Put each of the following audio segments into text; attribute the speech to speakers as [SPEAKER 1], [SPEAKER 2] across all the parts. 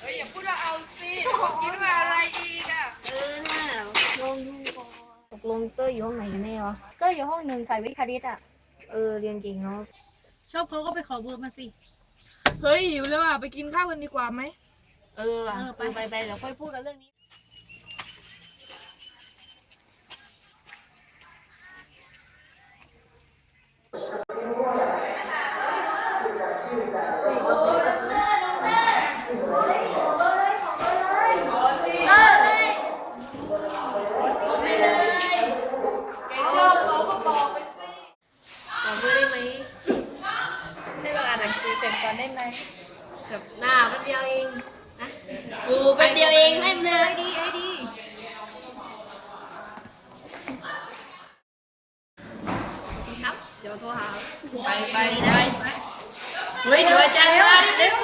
[SPEAKER 1] เฮ้ยอย่าพูดว่าเอาสิเขาคิดว่าอะไรอีกอะ
[SPEAKER 2] เออน่าลองดูก่อนตกลงเต้ยอยู่ห้องไหนกันแน่วะ
[SPEAKER 3] ก็อยู่ห้องหนึ่งสายวิทย์คณิตอะ
[SPEAKER 2] เออเรียนเก่งเนาะ
[SPEAKER 3] ชอบเขาก็ไปขอเบอร์มาสิ
[SPEAKER 1] เฮ้ยหิวเลยว่ะไปกินข้าวกันดีกว่าไหม
[SPEAKER 2] เออว่ะ
[SPEAKER 3] เออ
[SPEAKER 2] เอ
[SPEAKER 3] ไป
[SPEAKER 2] อไปไปเดี๋ยวค่อยพูดกันเรื่องนี้บอกเบอร์ได้ไหม
[SPEAKER 1] ให้เราอ่านหนังสือเสร็จก่อนได้ไหม
[SPEAKER 2] แบบหน้าแป๊บเดียวเองนะโอ้แป๊บเดียวเองให้มันเลยดีไอ้ดี ครับเดี๋ยวโทร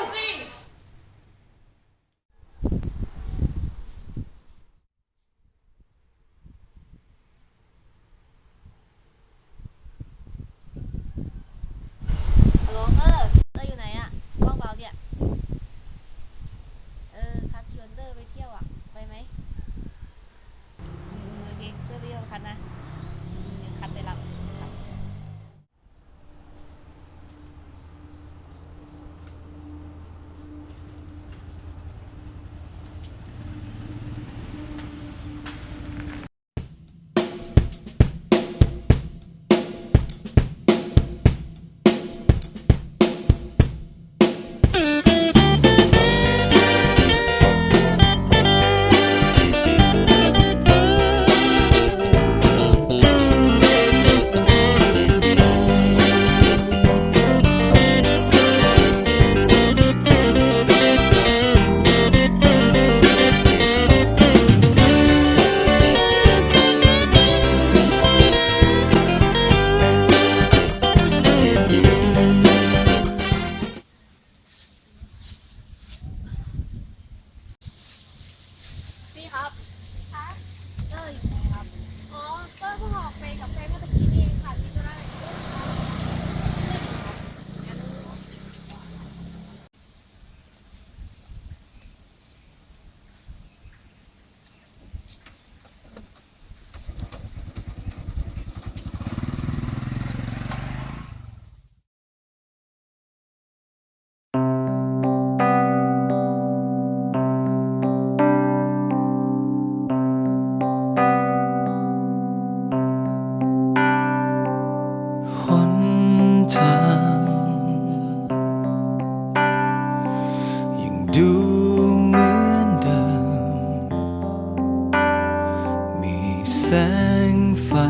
[SPEAKER 1] ไฟ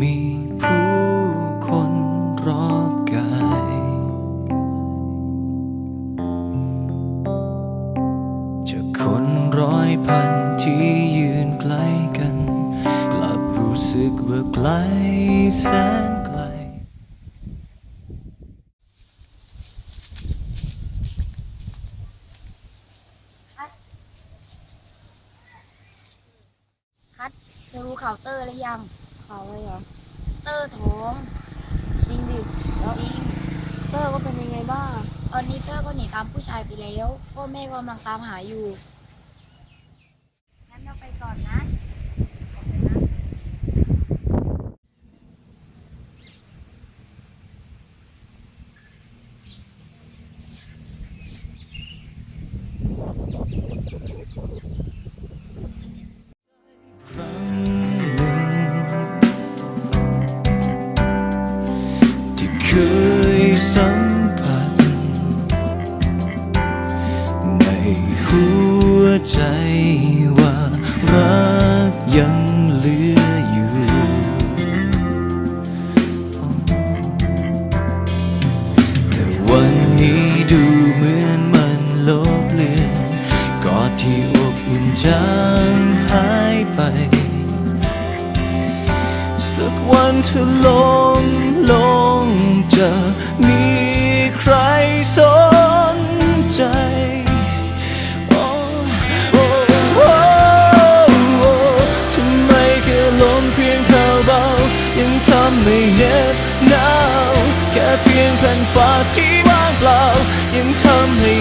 [SPEAKER 2] มี
[SPEAKER 4] ผู้คนรอบกาย จากคนร้อยพันที่ยืนใกล้กัน กลับรู้สึกว่าไกลแสนไกล
[SPEAKER 5] คัด จะรู้ข่าวเตอร์หรือยัง
[SPEAKER 2] เขาเลยเหรอ
[SPEAKER 5] เตอร์ท้อง
[SPEAKER 2] จริงดิแล้ว
[SPEAKER 5] จริง
[SPEAKER 2] เตอร์ก็เป็นยังไงบ้าง
[SPEAKER 5] ตอนนี้เตอร์ก็หนีตามผู้ชายไปแล้ว พ่อแม่ก็กำลังตามหาอยู่ งั้นเราไปก่อนนะ
[SPEAKER 4] มีใครสนใจโอ้โอ้โอ้ทำไมแค่ลมเพียงเท่าเบายังทำให้เหน็บหนาว แค่เพียงแผ่นฟ้าที่ว่างเปล่ายังทำให้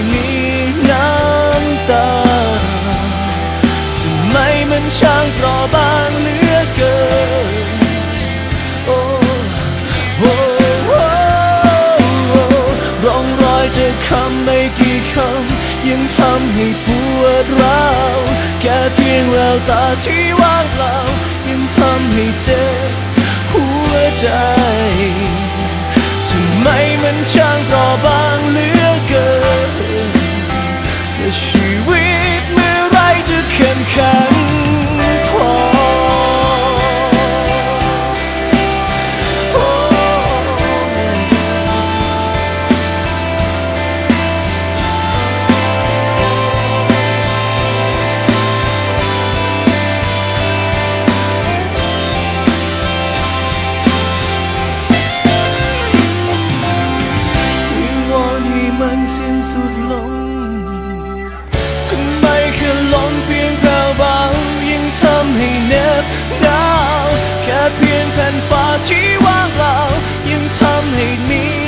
[SPEAKER 4] เพียงแววตาที่ว่างเปล่ายังทำให้เจ็บหัวใจทำไมมันช่างเปราะบางเหลือเกินและชีวิตเมื่อไรจะเข้มแข็ง สิ้นสุดลงทำไมแค่ลมเพียงแผ่วเบายังทำให้เหน็บหนาวแค่เพียงแผ่นฟ้าที่ว่างเปล่ายังทำให้มี